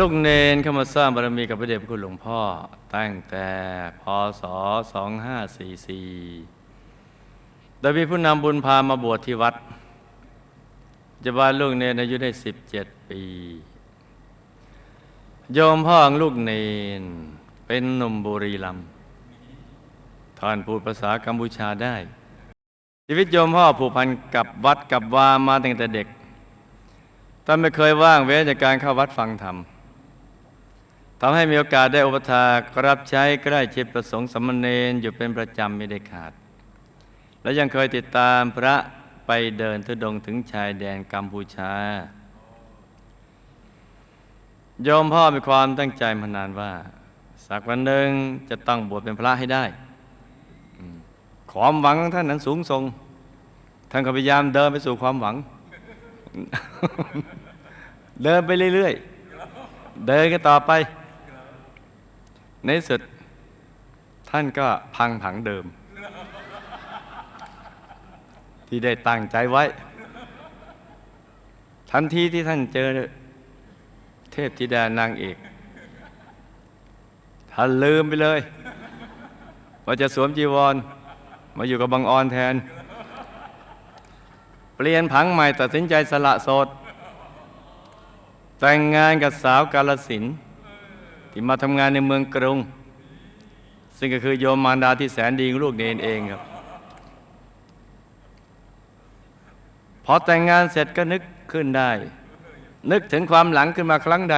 ลูกเนนเข้ามาสร้างบารมีกับพระเดชพระคุณหลวงพ่อ ตั้งแต่พศ 2544 โดยมีผู้นำบุญพามาบวชที่วัดจจุบันลูกเนนอายุได้ 17 ปี โยมพ่อของลูกเนน เป็นหนุ่มบุรีรัมย์ท่านพูดภาษากัมพูชาได้ ชีวิตโยมพ่อผูกพันกับวัดกับวามาตั้งแต่เด็กท่านไม่เคยว่างเว้นจากการเข้าวัดฟังธรรม ทำให้มีโอกาสได้อุปถากรับใช้ใกล้ชิดประสงค์สามเณรอยู่เป็นประจำไม่ได้ขาด และยังเคยติดตามพระไปเดินทุดงถึงชายแดนกัมพูชา โยมพ่อมีความตั้งใจมานานว่า สักวันหนึ่งจะต้องบวชเป็นพระให้ได้ความหวังของท่านนั้นสูงส่ง ท่านก็พยายามเดินไปสู่ความหวัง เดินไปเรื่อยๆ เดินกันต่อไป ในสุดท่านก็พังผังเดิม ที่ได้ตั้งใจไว้ ทันทีที่ท่านเจอเทพธิดานางเอก ท่านลืมไปเลย ว่าจะสวมจีวร มาอยู่กับบางออนแทน เปลี่ยนผังใหม่ตัดสินใจสละโสด แต่งงานกับสาวกาลสินธุ์ ที่มาทำงานในเมืองกรุง ซึ่งก็คือโยมมารดาที่แสนดีของลูกเนนเองครับ พอแต่งงานเสร็จก็นึกขึ้นได้ นึกถึงความหลังขึ้นมาครั้งใด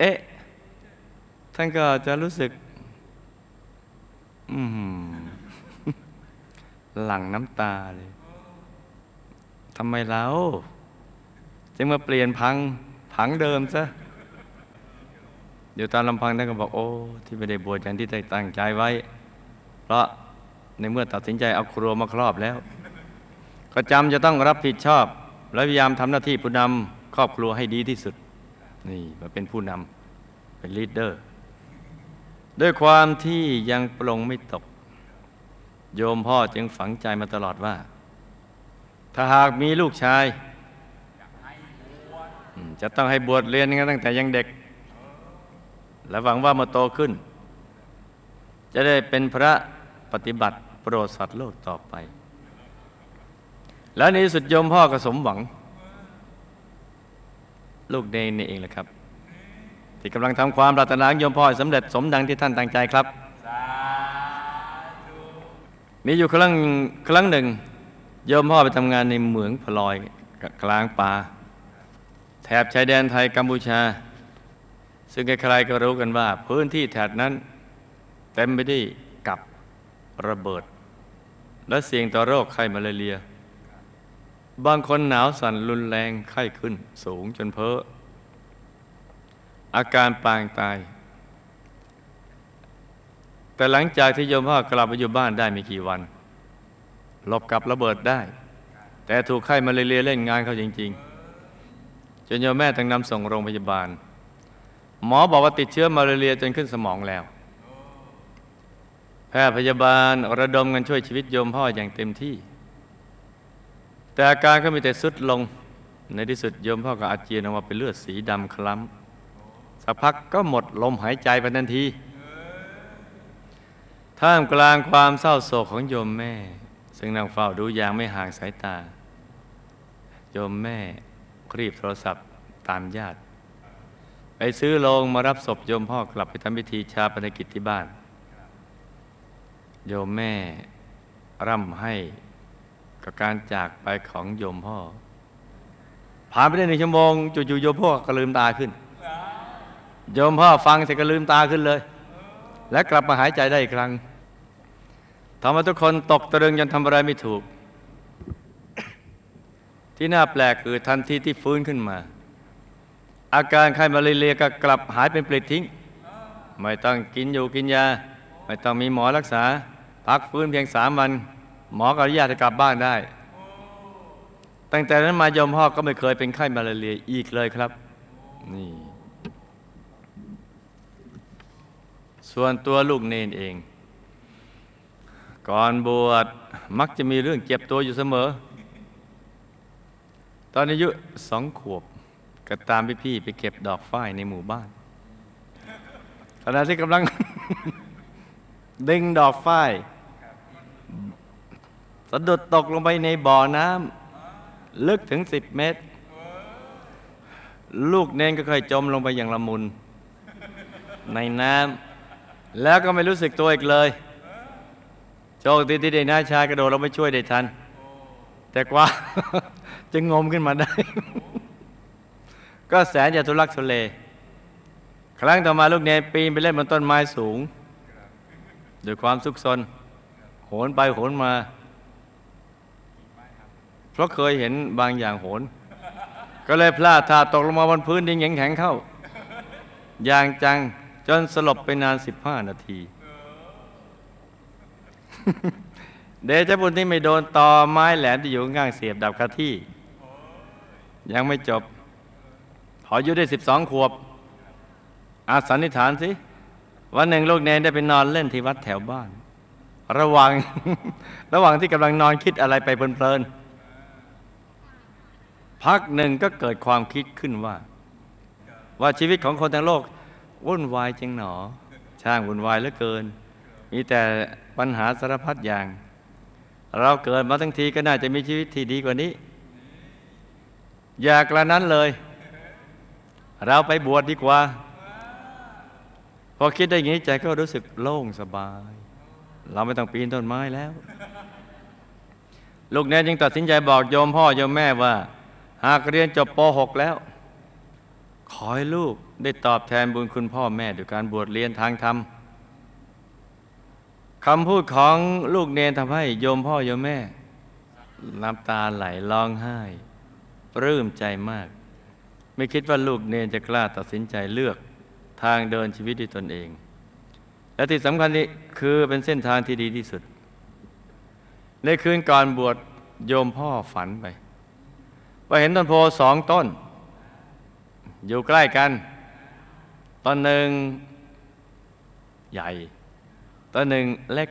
เอ๊ะ ท่านก็จะรู้สึกอืมหลั่งน้ำตาเลยทำไมเราจึงมาเปลี่ยนพังผังเดิมซะ เดี๋ยวตามลำพังท่านก็บอกโอ้ ที่ไม่ได้บวชอย่างที่ได้ตั้งใจไว้ เพราะในเมื่อตัดสินใจเอาครัวมาครอบแล้ว ก็จำจะต้องรับผิดชอบ และพยายามทำหน้าที่ผู้นำครอบครัวให้ดีที่สุด นี่มาเป็นผู้นำเป็นลีดเดอร์ ด้วยความที่ยังปลงไม่ตก โยมพ่อจึงฝังใจมาตลอดว่า ถ้าหากมีลูกชาย จะต้องให้บวชเรียนกันตั้งแต่ยังเด็ก และหวังว่าเมื่อโตขึ้น จะได้เป็นพระปฏิบัติโปรดสัตว์โลกต่อไป แล้วในสุดยมพ่อก็สมหวัง ลูกเนนนี่เองแหละครับ ที่กำลังทำความปรารถนาโยมพ่อสำเร็จสมดังที่ท่านตั้งใจครับ มีอยู่ครั้งครั้งหนึ่งโยมพ่อไปทำงานในเหมืองพลอยกลางป่าแถบชายแดนไทยกัมพูชา ซึ่งใครๆก็รู้กันว่า พื้นที่แถบนั้น เต็มไปด้วยกับระเบิด และเสี่ยงต่อโรคไข้มาลาเรีย บางคนหนาวสั่นรุนแรงไข้ขึ้นสูงจนเพ้ออาการปางตาย แต่หลังจากที่โยมพ่อกลับไปอยู่บ้านได้ไม่กี่วันหลบกับระเบิดได้ แต่ถูกไข้มาเลาเรียเล่นงานเขาจริง ๆ จนโยมแม่ต้องนำส่งโรงพยาบาล หมอบอกว่าติดเชื้อมาลาเรียจนขึ้นสมองแล้ว แพทย์พยาบาลระดมกันช่วยชีวิตโยมพ่ออย่างเต็มที่ แต่อาการก็มีแต่สุดลง ในที่สุดโยมพ่อก็อาเจียนออกมาเป็นเลือดสีดำคล้ำสักพักก็หมดลมหายใจไปทันที ท่ามกลางความเศร้าโศกของโยมแม่ ซึ่งนั่งเฝ้าดูอย่างไม่ห่างสายตา โยมแม่รีบโทรศัพท์ตามญาติ ไปซื้อโลงมารับศพโยมพ่อกลับไปทำพิธีชาปนกิจที่บ้าน โยมแม่ร่ำให้กับการจากไปของโยมพ่อ ผ่านไปได้หนึ่งชั่วโมงจู่ๆโยมพ่อก็ลืมตาขึ้น โยมพ่อฟังเสร็จก็ลืมตาขึ้นเลย และกลับมาหายใจได้อีกครั้งทำให้ทุกคนตกตะลึงจนทำอะไรไม่ถูก ที่น่าแปลกคือทันทีที่ฟื้นขึ้นมา อาการไข้มาเรียก็กลับหายเป็นปลิดทิ้ง ไม่ต้องกินอยู่กินยา ไม่ต้องมีหมอรักษา พักฟื้นเพียงสามวัน หมอก็อนุญาตให้กลับบ้านได้ ตั้งแต่นั้นมายมพ่อก็ไม่เคยเป็นไข้มาลาเรียอีกเลยครับ นี่ ส่วนตัวลูกเนนเอง ก่อนบวชมักจะมีเรื่องเจ็บตัวอยู่เสมอ ตอนอายุสองขวบ ก็ตามพี่ๆไปเก็บดอกฝ้ายในหมู่บ้านขณะที่กำลัง ดึงดอกฝ้ายสะดุดตกลงไปในบ่อน้ำลึกถึงสิบเมตร ลูกเนนก็เคยจมลงไปอย่างละมุน ในน้ำแล้วก็ไม่รู้สึกตัวอีกเลย โชคดีที่เด็กน้าชายกระโดดลงไปช่วยได้ทัน แต่กว่า จะงมขึ้นมาได้ ก็แสนจะทุลักทุเล ครั้งต่อมาลูกเนปีนไปเล่นบนต้นไม้สูงด้วยความสุขสน โหนไปโหนมา เพราะเคยเห็นบางอย่างโหน ก็เลยพลาดท่าตกลงมาบนพื้นดินแข็งๆเข้า อย่างจังจนสลบไปนาน15นาที เดชบุญที่ไม่โดนตอไม้แหลมที่อยู่ข้างเสียบดับคาที่ ยังไม่จบ พออายุได้12ขวบ อาสันนิษฐานสิ วันหนึ่งลูกเนนได้ไปนอนเล่นที่วัดแถวบ้าน ระหว่างระหว่างที่กำลังนอนคิดอะไรไปเพลินๆพักหนึ่งก็เกิดความคิดขึ้นว่า ว่าชีวิตของคนทั้งโลกวุ่นวายจริงหนอ ช่างวุ่นวายเหลือเกิน มีแต่ปัญหาสารพัดอย่าง เราเกิดมาทั้งทีก็น่าจะมีชีวิตที่ดีกว่านี้ อยากระนั้นเลย เราไปบวชดดีกว่า พอคิดได้อย่างนี้ใจก็รู้สึกโล่งสบาย เราไม่ต้องปีนต้นไม้แล้ว ลูกแน่จึงตัดสินใจบอกโยมพ่อโยมแม่ว่า หากเรียนจบป .6 แล้ว ขอให้ลูกได้ตอบแทนบุญคุณพ่อแม่ด้วยการบวชเรียนทางธรรมคำพูดของลูกเนนทำให้โยมพ่อโยมแม่น้ำตาไหลร้องไห้ ปลื้มใจมาก ไม่คิดว่าลูกเนนจะกล้าตัดสินใจเลือกทางเดินชีวิตด้วยตนเอง และที่สำคัญนี่คือเป็นเส้นทางที่ดีที่สุด ในคืนก่อนบวชโยมพ่อฝันไป ว่าเห็นต้นโพสองต้น อยู่ใกล้กัน ต้นหนึ่งใหญ่ ต้นหนึ่งเล็ก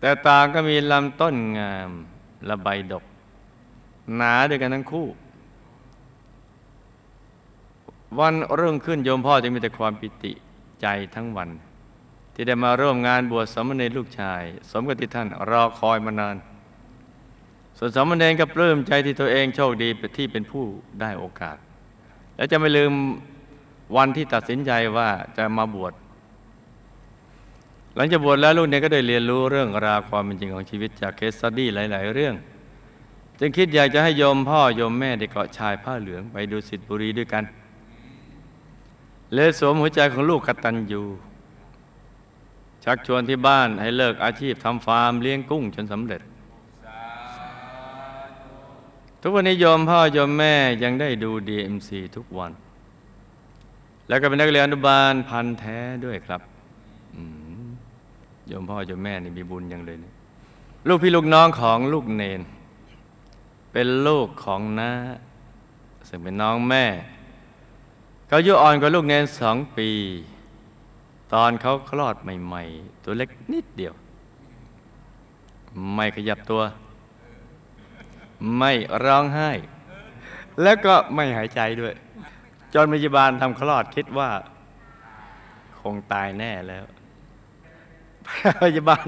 แต่ต่างก็มีลำต้นงามและใบดก หนาด้วยกันทั้งคู่ วันรุ่งขึ้นโยมพ่อจะมีแต่ความปิติใจทั้งวัน ที่ได้มาร่วมงานบวชสมเณรลูกชาย สมกับที่ท่านรอคอยมานาน ส่วนสมเณรก็ปลื้มใจที่ตัวเองโชคดีที่เป็นผู้ได้โอกาส และจะไม่ลืมวันที่ตัดสินใจว่าจะมาบวชหลังจากบวชแล้วลูกเนี่ยก็ได้เรียนรู้เรื่องราวความเป็นจริงของชีวิตจากเคสสตี้หลาย ๆ เรื่อง จึงคิดอยากจะให้โยมพ่อโยมแม่ได้เกาะชายผ้าเหลืองไปดูสิทธิบุรีด้วยกัน เลยสวมหัวใจของลูกกตัญญูชักชวนที่บ้านให้เลิกอาชีพทำฟาร์มเลี้ยงกุ้งจนสำเร็จ ทุกวันนี้โยมพ่อโยมแม่ยังได้ดู DMC ทุกวัน แล้วก็เป็นนักเรียนอนุบาลพันแท้ด้วยครับอืมโยมพ่อโยมแม่นี่มีบุญย่างเลยนะลูกพี่ลูกน้องของลูกเนน เป็นลูกของน้าซึ่งเป็นน้องแม่ เขาอายุอ่อนกว่าลูกเนนสองปี ตอนเขาคลอดใหม่ ๆ ตัวเล็กนิดเดียว ไม่ขยับตัว ไม่ร้องไห้ แล้วก็ไม่หายใจด้วย จนพยาบาลทำคลอดคิดว่า คงตายแน่แล้วพยาบาล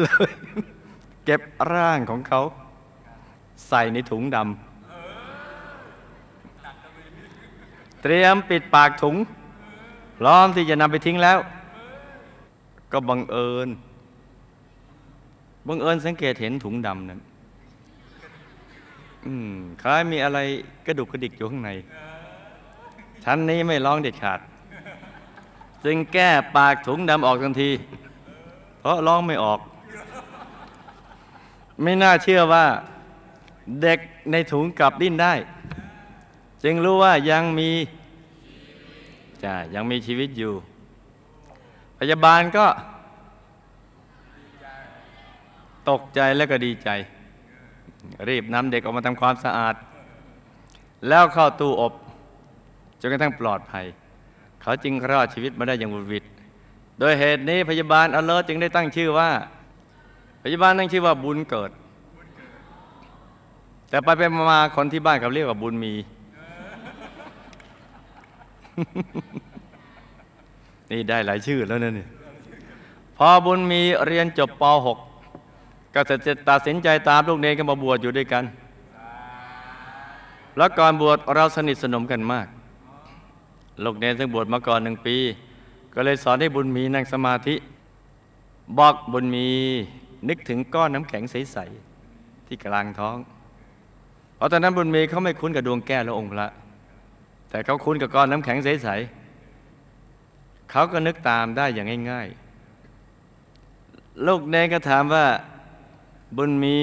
เลย เก็บร่างของเขา ใส่ในถุงดำ เตรียมปิดปากถุงพร้อมที่จะนำไปทิ้งแล้ว ก็บังเอิญบังเอิญสังเกตเห็นถุงดำนั้นคล้ายมีอะไรกระดุกกระดิกอยู่ข้างใน ชั้นนี้ไม่ร้องเด็ดขาด จึงแก้ปากถุงดำออกทันที เพราะร้องไม่ออก ไม่น่าเชื่อว่า เด็กในถุงกลับดิ้นได้ จึงรู้ว่ายังมีจ้ายังมีชีวิตอยู่ พยาบาลก็ตกใจและก็ดีใจ รีบนำเด็กออกมาทำความสะอาด แล้วเข้าตู้อบจนกระทั่งปลอดภัย เขาจึงรอดชีวิตมาได้อย่างวุดวิดโดยเหตุนี้พยาบาลอเลิศจึงได้ตั้งชื่อว่า พยาบาลตั้งชื่อว่าบุญเกิด แต่ไปไปมาคนที่บ้านเขาเรียกว่าบุญมี นี่ได้หลายชื่อแล้วนะนี่พอบุญมีเรียนจบป .6 ก็จะตัดสินใจตามลูกเนรกันมาบวชอยู่ด้วยกัน แล้วก่อนบวชเราสนิทสนมกันมาก ลูกเนรซึ่งบวชมาก่อนหนึ่งปี ก็เลยสอนให้บุญมีนั่งสมาธิ บอกบุญมีนึกถึงก้อนน้ำแข็งใส ๆ ที่กลางท้อง เพราะตอนนั้นบุญมีเขาไม่คุ้นกับดวงแก้วและองค์พระ แต่เขาคุ้นกับก้อนน้ำแข็งใสๆเขาก็นึกตามได้อย่างง่าย ๆ ลูกเนรก็ถามว่า บุญมี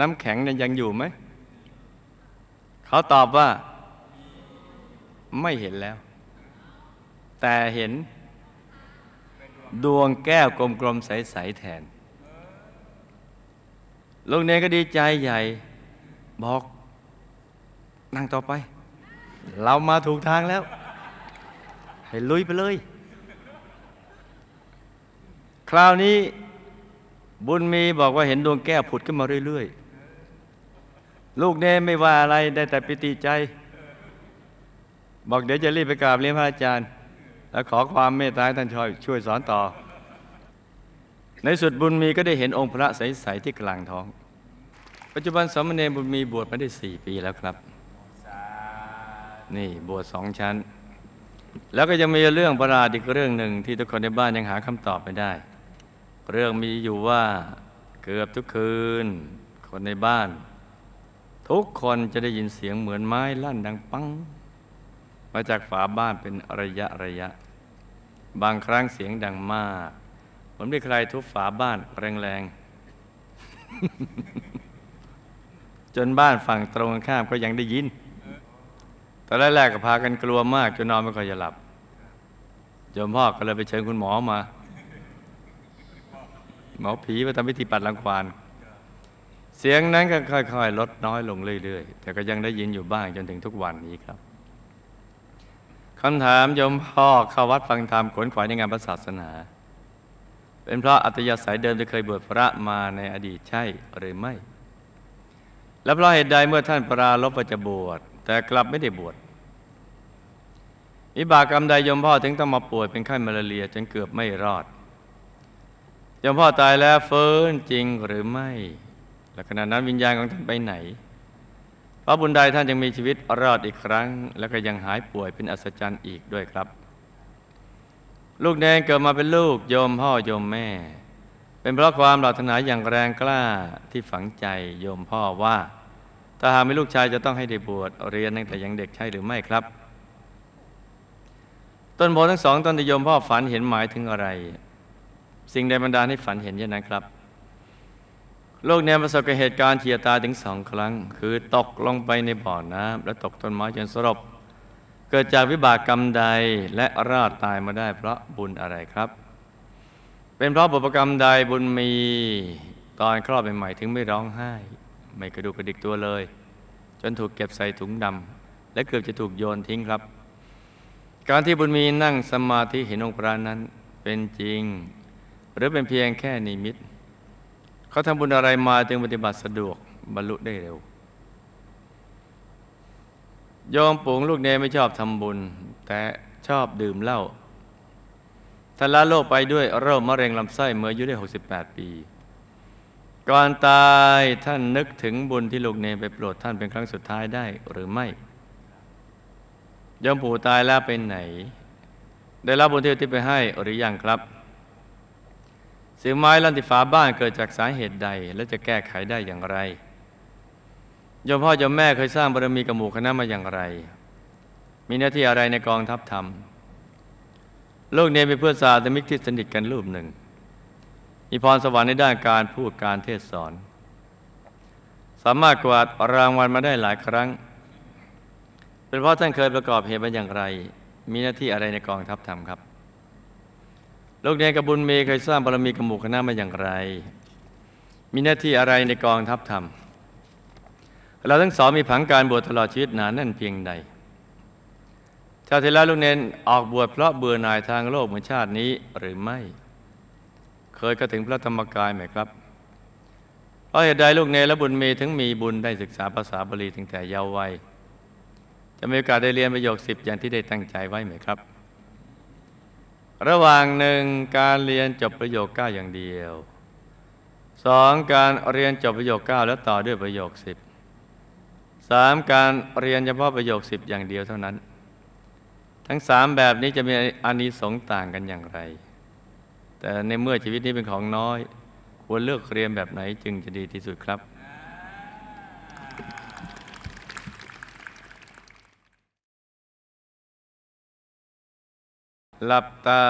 น้ำแข็งยังอยู่ไหม เขาตอบว่าไม่เห็นแล้ว แต่เห็นดวงแก้วกลมๆใส ๆ แทนลูกเนก็ดีใจใหญ่ บอกนั่งต่อไป เรามาถูกทางแล้ว ให้ลุยไปเลย คราวนี้บุญมีบอกว่าเห็นดวงแก้วผุดขึ้นมาเรื่อยๆ ลูกเนรไม่ว่าอะไรได้แต่ปิติใจ บอกเดี๋ยวจะรีบไปกราบเรียนพระอาจารย์ แล้วขอความเมตตาท่านช่วยช่วยสอนต่อ ในสุดบุญมีก็ได้เห็นองค์พระใส ๆ ที่กลางท้อง ปัจจุบันสามเณรบุญมีบวชมาได้สี่ปีแล้วครับ นี่บวชสองชั้น แล้วก็ยังมีเรื่องประหลาดอีกเรื่องหนึ่งที่ทุกคนในบ้านยังหาคำตอบไม่ได้ เรื่องมีอยู่ว่าเกือบทุกคืน คนในบ้าน ทุกคนจะได้ยินเสียงเหมือนไม้ลั่นดังปัง มาจากฝาบ้านเป็นระยะระยะ บางครั้งเสียงดังมากเหมือนมีใครทุบฝาบ้านแรงๆจนบ้านฝั่งตรงข้ามก็ยังได้ยิน ตอนแรกๆก็พากันกลัวมากจนนอนไม่ค่อยจะหลับโยมพ่อก็เลยไปเชิญคุณหมอมา หมอผีมาทำพิธีปัดรังควานเสียงนั้นก็ค่อยๆ ลดน้อยลงเรื่อยๆ แต่ก็ยังได้ยินอยู่บ้างจนถึงทุกวันนี้ครับคำถามโยมพ่อเข้าวัดฟังธรรมขวนขวายในงานพระศาสนา เป็นเพราะอัตยาศัยเดิมที่เคยบวชพระมาในอดีตใช่หรือไม่ และเพราะเหตุใดเมื่อท่านปราลบจะบวช แต่กลับไม่ได้บวชวิบากกรรมใดยมพ่อถึงต้องมาป่วยเป็นไข้มาลาเรียจนเกือบไม่รอดยมพ่อตายแล้วเฟื้นจริงหรือไม่และขณะนั้นวิญญาณของท่านไปไหนเพราะบุญใดท่านยังมีชีวิตรอดอีกครั้ง แล้วก็ยังหายป่วยเป็นอัศจรรย์อีกด้วยครับ ลูกแดงเกิดมาเป็นลูกโยมพ่อโยมแม่ เป็นเพราะความปรารถนาอย่างแรงกล้าที่ฝังใจโยมพ่อว่า ถ้าหากมีลูกชายจะต้องให้ได้บวชเรียนตั้งแต่ยังเด็กใช่หรือไม่ครับ ต้นโพทั้งสองต้นที่โยมพ่อฝันเห็นหมายถึงอะไร สิ่งใดบันดาลให้ฝันเห็นอย่างนั้นครับ โลกแนวประสบกับเหตุการณ์เฉียดตายถึงสองครั้ง คือตกลงไปในบ่อน้ำและตกต้นไม้จนสลบเกิดจากวิบากกรรมใดและรอดตายมาได้เพราะบุญอะไรครับ เป็นเพราะบุพกรรมใดบุญมีตอนคลอดใหม่ๆถึงไม่ร้องไห้ ไม่กระดูกกระดิกตัวเลย จนถูกเก็บใส่ถุงดำและเกือบจะถูกโยนทิ้งครับ การที่บุญมีนั่งสมาธิเห็นองค์พระนั้นเป็นจริง หรือเป็นเพียงแค่นิมิต เขาทำบุญอะไรมาจึงปฏิบัติสะดวกบรรลุได้เร็วโยมปุ๋งลูกเนยไม่ชอบทำบุญ แต่ชอบดื่มเหล้าท่านละโลกไปด้วยโรคมะเร็งลำไส้เมื่ออายุได้ 68 ปี ก่อนตายท่านนึกถึงบุญที่ลูกเนไปโปรดท่านเป็นครั้งสุดท้ายได้หรือไม่ยมปู่ตายแล้วไปไหน ได้รับบุญที่ที่ไปให้หรือยังครับเสียงไม้ลั่นที่ฝาบ้านเกิดจากสาเหตุใด และจะแก้ไขได้อย่างไรยมพ่อยมแม่เคยสร้างบารมีกับหมู่คณะมาอย่างไร มีหน้าที่อะไรในกองทัพธรรมลูกเนยเป็นเพื่อนสาธมิกที่สนิทกันรูปหนึ่ง มีพรสวรรค์ในด้านการพูดการเทศสอน สามารถกวาดรางวัลมาได้หลายครั้ง เป็นเพราะท่านเคยประกอบเหตุมาอย่างไร มีหน้าที่อะไรในกองทัพธรรมครับลูกเนยกับบุญเมย์เคยสร้างบารมีกับหมู่คณะมาอย่างไร มีหน้าที่อะไรในกองทัพธรรม เราทั้งสองมีผังการบวชตลอดชีวิตหนาแน่นเพียงใดชาติที่แล้วลูกเนนออกบวชเพราะเบื่อหน่ายทางโลกเหมือนชาตินี้หรือไม่ เคยก็ถึงพระธรรมกายไหมครับเพราะเหตุใดลูกเนรและบุญมีถึงมีบุญได้ศึกษาภาษาบาลีตั้งแต่เยาว์วัยจะมีโอกาสได้เรียนประโยคสิบอย่างที่ได้ตั้งใจไว้ไหมครับ ระหว่างหนึ่งการเรียนจบประโยคเก้าอย่างเดียวสองการเรียนจบประโยคเก้าแล้วต่อด้วยประโยคสิบสามการเรียนเฉพาะประโยคสิบอย่างเดียวเท่านั้น ทั้งสามแบบนี้จะมีอานิสงส์ต่างกันอย่างไร แต่ในเมื่อชีวิตนี้เป็นของน้อย ควรเลือกเรียนแบบไหนจึงจะดีที่สุดครับหลับตา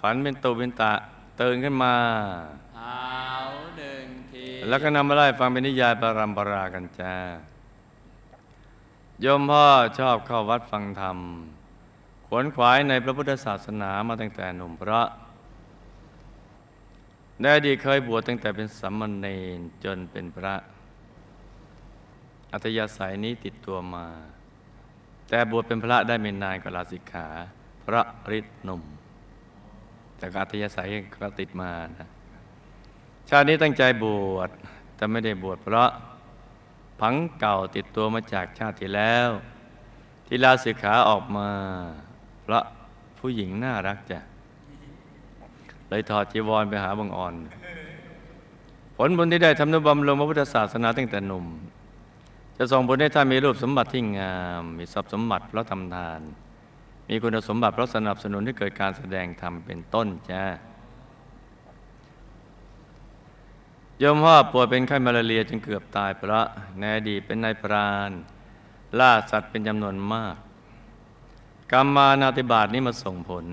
ฝันเป็นตูเป็นตะตื่นขึ้นมาแล้วก็นำมาไล่ฟังเป็นนิยายปรำปรากันจ้าโยมพ่อชอบเข้าวัดฟังธรรม ขวนขวายในพระพุทธศาสนามาตั้งแต่หนุ่มเพราะ ในอดีตเคยบวชตั้งแต่เป็นสัมมเนนจนเป็นพระ อัตยาศัยนี้ติดตัวมา แต่บวชเป็นพระได้ไม่นานก็ลาสิกขา พระฤทธิ์หนุ่ม แต่ก็อัตยาศัยก็ติดมานะชาตินี้ตั้งใจบวชแต่ไม่ได้บวชเพราะผังเก่าติดตัวมาจากชาติที่แล้ว ที่ลาสิกขาออกมา เพราะผู้หญิงน่ารักจ้ะ เลยถอดจีวรไปหาบังอ่อน ผลบุญที่ได้ทำนุบำรุงพระพุทธศาสนาตั้งแต่หนุ่ม จะส่งผลให้ท่านมีรูปสมบัติที่งาม มีทรัพย์สมบัติเพราะทำทาน มีคุณสมบัติเพราะสนับสนุนให้เกิดการแสดงธรรมเป็นต้นจ้ายมพ่อป่วยเป็นไข้มาลาเรียจนเกือบตายเพราะในอดีตเป็นนายพรานล่าสัตว์เป็นจำนวนมากกรรมานาติบาตนี้มาส่งผล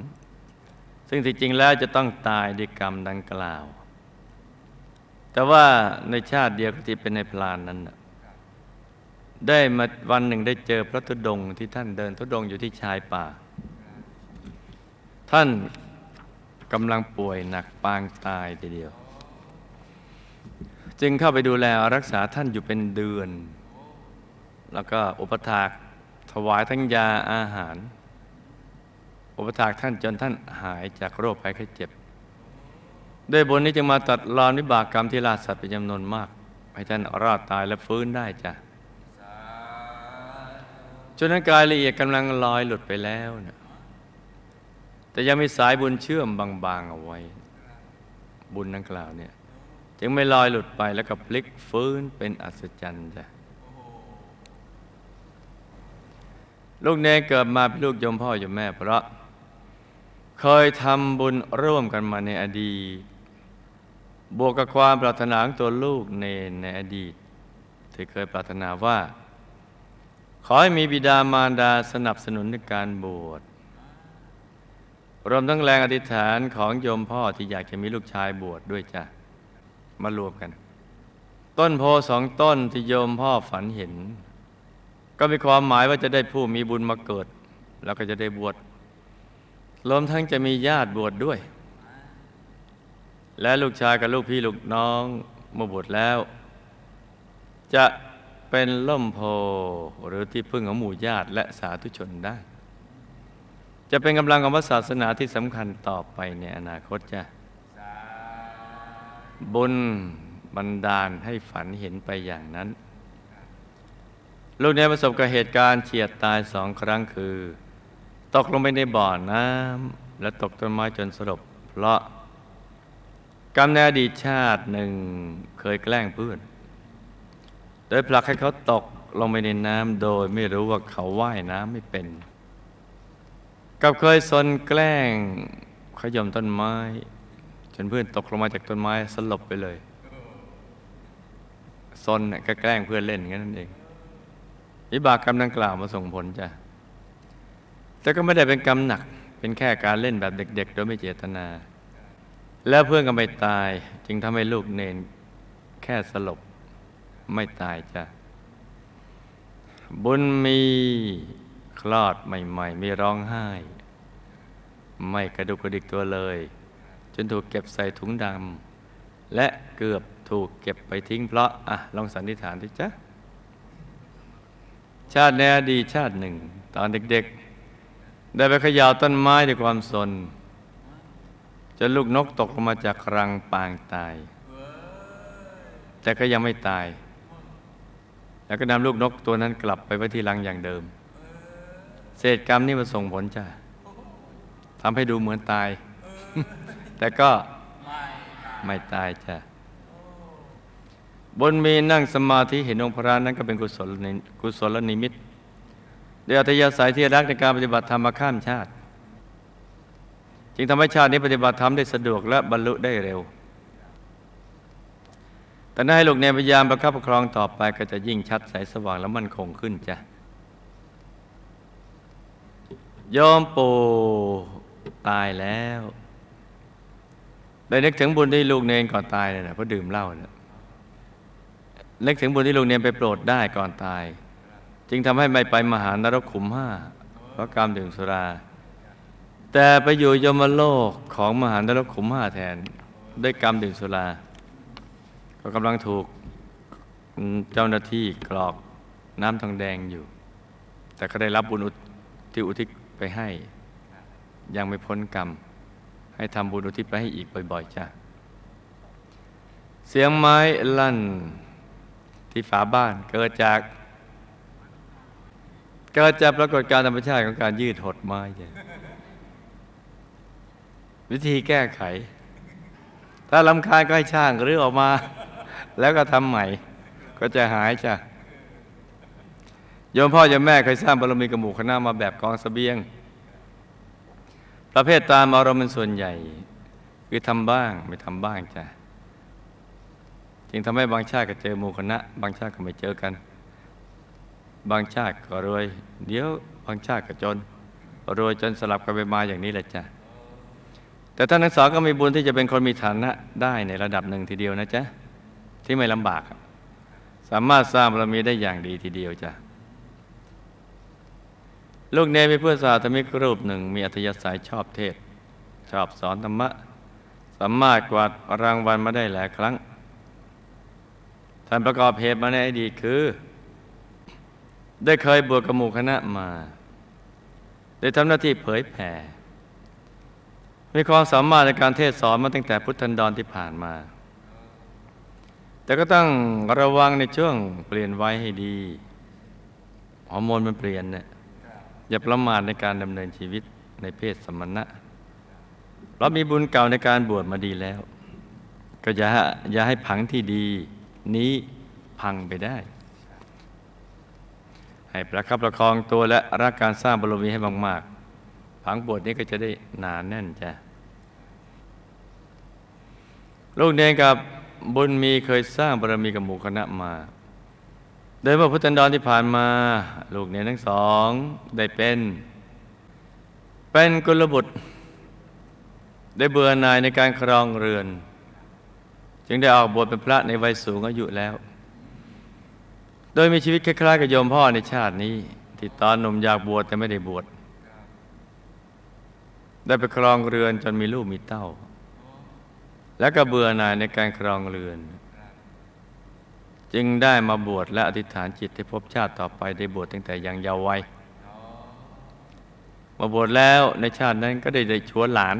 ซึ่งที่จริงแล้วจะต้องตายด้วยกรรมดังกล่าว แต่ว่าในชาติเดียวกับที่เป็นในพรานนั้น ได้มาวันหนึ่งได้เจอพระธุดงค์ที่ท่านเดินธุดงค์อยู่ที่ชายป่า ท่านกำลังป่วยหนักปางตายทีเดียว จึงเข้าไปดูแลรักษาท่านอยู่เป็นเดือน แล้วก็อุปถากถวายทั้งยาอาหาร อุปถากท่านจนท่านหายจากโรคภัยไข้เจ็บ ด้วยบนนี้จึงมาตัดรอนวิบากกรรมที่ลาสัตว์เป็นจำนวนมาก ให้ท่านรอดตายและฟื้นได้จ้ะจนนั้นกายละเอียดกำลังลอยหลุดไปแล้วนะแต่ยังมีสายบุญเชื่อมบางๆเอาไว้ บุญดังกล่าวเนี่ย จึงไม่ลอยหลุดไปแล้วก็พลิกฟื้นเป็นอัศจรรย์จ้ะลูกเนยเกิดมาเป็นลูกยมพ่อยมแม่เพราะ เคยทำบุญร่วมกันมาในอดีต บวกกับความปรารถนาของตัวลูกเนนในอดีตที่เคยปรารถนาว่า ขอให้มีบิดามารดาสนับสนุนในการบวชรวมทั้งแรงอธิษฐานของโยมพ่อที่อยากจะมีลูกชายบวชดด้วยจ้ะ มารวมกัน ต้นโพสองต้นที่โยมพ่อฝันเห็น ก็มีความหมายว่าจะได้ผู้มีบุญมาเกิด แล้วก็จะได้บวช รวมทั้งจะมีญาติบวชดด้วย และลูกชายกับลูกพี่ลูกน้องมื่อบวชแล้ว จะเป็นล่มโพหรือที่พึ่งของหมู่ญาติและสาธุชนได้ จะเป็นกำลังของพระศาสนาที่สำคัญต่อไปในอนาคตจ้ะบุญบันดาลให้ฝันเห็นไปอย่างนั้น ลูกเนี่ยประสบกับเหตุการณ์เฉียดตายสองครั้งคือ ตกลงไปในบ่อน้ำและตกต้นไม้จนสลบเพราะกรรมในอดีตชาติหนึ่งเคยแกล้งเพื่อน โดยผลักให้เขาตกลงไปในน้ำโดยไม่รู้ว่าเขาว่ายน้ำไม่เป็น กับเคยสนแกล้งขย่มต้นไม้ จนเพื่อนตกลงมาจากต้นไม้สลบไปเลยซนน่ะก็แกล้งเพื่อนเล่นงั้นนั่นเองวิบากกรรมดังกล่าวมาส่งผลจ้ะ แต่ก็ไม่ได้เป็นกรรมหนัก เป็นแค่การเล่นแบบเด็ก ๆ โดยไม่เจตนา แล้วเพื่อนก็ไม่ตาย จึงทำให้ลูกเนนแค่สลบไม่ตายจ้ะ บุญมีคลอดใหม่ๆไม่ร้องไห้ ไม่กระดุกกระดิกตัวเลย จนถูกเก็บใส่ถุงดำและเกือบถูกเก็บไปทิ้งเพราะ อะ ลองสันนิษฐานดิจ๊ะชาติในอดีตชาติหนึ่ง ตอนเด็กๆ ได้ไปเขย่าต้นไม้ด้วยความสนจนลูกนกตกลงมาจากรังปางตาย แต่ก็ยังไม่ตาย แล้วก็นำลูกนกตัวนั้นกลับไปไว้ที่รังอย่างเดิม เศษกรรมนี่มาส่งผลจ้ะทำให้ดูเหมือนตาย แต่ก็ไม่ตายจ้ะบนมีนั่งสมาธิเห็นองค์พระนั้นก็เป็นกุศลนิกุศลนิมิต เดียอัธยาศัยที่รักในการปฏิบัติธรรมมาข้ามชาติ จึงทำให้ชาตินี้ปฏิบัติธรรมได้สะดวกและบรรลุได้เร็ว แต่ถ้าให้ลูกเนยพยายามประคับประคองต่อไปก็จะยิ่งชัดใสสว่างและมั่นคงขึ้นจ้ะโยมปู่ตายแล้วได้นึกถึงบุญที่ลูกเนนก่อนตายเลยนะเพราะดื่มเหล้าเนี่ยนึกถึงบุญที่ลูกเนนไปโปรดได้ก่อนตาย จึงทำให้ไม่ไปมหานรกขุมห้าเพราะกรรมดื่มสุรา แต่ไปอยู่ยมโลกของมหานรกขุมห้าแทนด้วยกรรมดื่มสุรา ก็กำลังถูกเจ้าหน้าที่กรอกน้ำทองแดงอยู่ แต่ก็ได้รับบุญอุที่อุทิศไปให้ ยังไม่พ้นกรรม ให้ทำบุญอุทิศไปให้อีกบ่อยๆจ้ะเสียงไม้ลั่นที่ฝาบ้านเกิดจาก เกิดจากปรากฏการธรรมชาติของการยืดหดไม้วิธีแก้ไข ถ้าลำคาญก็ให้ช่างหรือออกมา แล้วก็ทำใหม่ ก็จะหายจ้ะโยมพ่อโยมแม่เคยสร้างบารมีกับหมู่คณะมาแบบกองสเสบียง ประเภทตามอารมณ์เป็นส่วนใหญ่ คือทำบ้างไม่ทำบ้างจ้ะจึงทำให้บางชาติก็เจอหมู่คณะ บางชาติก็ไม่เจอกัน บางชาติก็รวย เดี๋ยวบางชาติก็จน รวยจนสลับกันไปมาอย่างนี้แหละจ้ะ แต่ท่านทั้งสองก็มีบุญที่จะเป็นคนมีฐานะได้ในระดับหนึ่งทีเดียวนะจ๊ะ ที่ไม่ลำบาก สามารถสร้างบารมีได้อย่างดีทีเดียวจ้ะ ลูกเนยมีเพื่อนสาธมิกรูปหนึ่ง มีอัธยาศัยชอบเทศ ชอบสอนธรรมะ สามารถกวาดรางวัลมาได้หลายครั้ง ท่านประกอบเหตุมาในอดีตคือ ได้เคยบวชกับหมู่คณะมา ได้ทำหน้าที่เผยแผ่ มีความสามารถในการเทศสอนมาตั้งแต่พุทธันดรที่ผ่านมา แต่ก็ต้องระวังในช่วงเปลี่ยนไว้ให้ดีฮอร์โมนมันเปลี่ยนเนี่ยอย่าประมาทในการดำเนินชีวิตในเพศสมณะ เรามีบุญเก่าในการบวชมาดีแล้ว ก็อย่าอย่าให้ผังที่ดีนี้พังไปได้ ให้ประคับประคองตัวและรักการสร้างบารมีให้มากๆผังบวชนี้ก็จะได้หนานแน่นจ้ะลูกเนรกับบุญมีเคยสร้างบารมีกับหมู่คณะมาโดยเมื่อพุทธันดรที่ผ่านมา ลูกเนรทั้งสองได้เป็น เป็นกุลบุตร ได้เบื่อหน่ายในการครองเรือน จึงได้ออกบวชเป็นพระในวัยสูงอายุแล้ว โดยมีชีวิตคล้ายๆกับโยมพ่อในชาตินี้ ที่ตอนหนุ่มอยากบวชแต่ไม่ได้บวชได้ไปครองเรือนจนมีลูกมีเต้า แล้วก็เบื่อหน่ายในการครองเรือน จึงได้มาบวชและอธิษฐานจิตให้ภพชาติต่อไปได้บวชตั้งแต่ยังเยาว์วัยมาบวชแล้วในชาตินั้นก็ได้ได้ชวนหลาน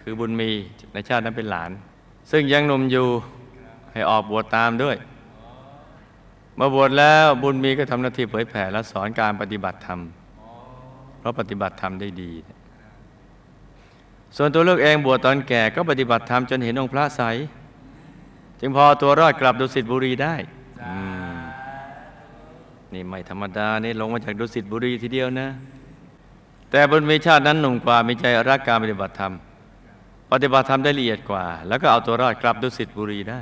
คือบุญมีในชาตินั้นเป็นหลาน ซึ่งยังหนุ่มอยู่ให้ออกบวชตามด้วย มาบวชแล้วบุญมีก็ทำหน้าที่เผยแผ่และสอนการปฏิบัติธรรม เพราะปฏิบัติธรรมได้ดี ส่วนตัวเลือกเองบวชตอนแก่ก็ปฏิบัติธรรมจนเห็นองค์พระใส จึงพอตัวรอดกลับดุสิตบุรีได้นี่ไม่ธรรมดานี่ลงมาจากดุสิตบุรีทีเดียวนะ แต่บุญมีชาตินั้นหนุ่มกว่ามีใจรักการปฏิบัติธรรม ปฏิบัติธรรมได้ละเอียดกว่า แล้วก็เอาตัวรอดกลับดุสิตบุรีได้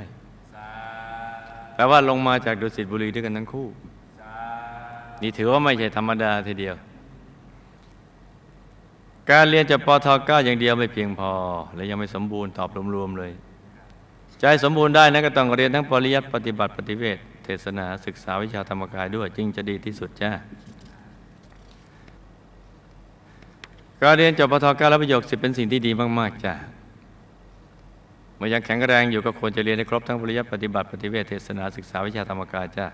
แปลว่าลงมาจากดุสิตบุรีด้วยกันทั้งคู่ นี่ถือว่าไม่ใช่ธรรมดาทีเดียว การเรียนจากปทก้าอย่างเดียวไม่เพียงพอ และยังไม่สมบูรณ์ตอบรวมๆเลยใจสมบูรณ์ได้นะก็ต้องเรียนทั้งปริยัติปฏิบัติปฏิเวทเทศนาศึกษาวิชาธรรมกายด้วย จึงจะดีที่สุดจ้าการเรียนจบปทก้าและประโยคสิเป็นสิ่งที่ดีมาก ๆจ้า มื่อยังแข็งแรงอยู่ก็ควรจะเรียนให้ครบทั้งปริยัติปฏิบัติปฏิเวทเทศนาศึกษาวิชาธรรมกายจ้า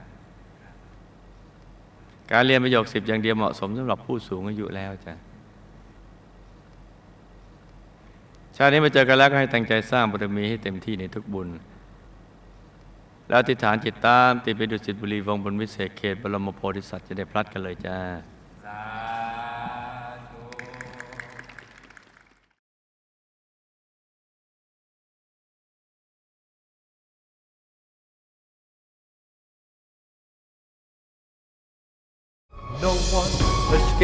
การเรียนประโยคสิบอย่างเดียวเหมาะสมสำหรับผู้สูงอายุแล้วจ้ะชาตินี้มาเจอกันแล้วก็ให้ตั้งใจสร้างบารมีให้เต็มที่ในทุกบุญ แล้วอธิฐานจิตตามติดไปดุสิตบุรีวงบนวิเศษเขตบรมโพธิสัตว์จะได้พลัดกันเลยจ้า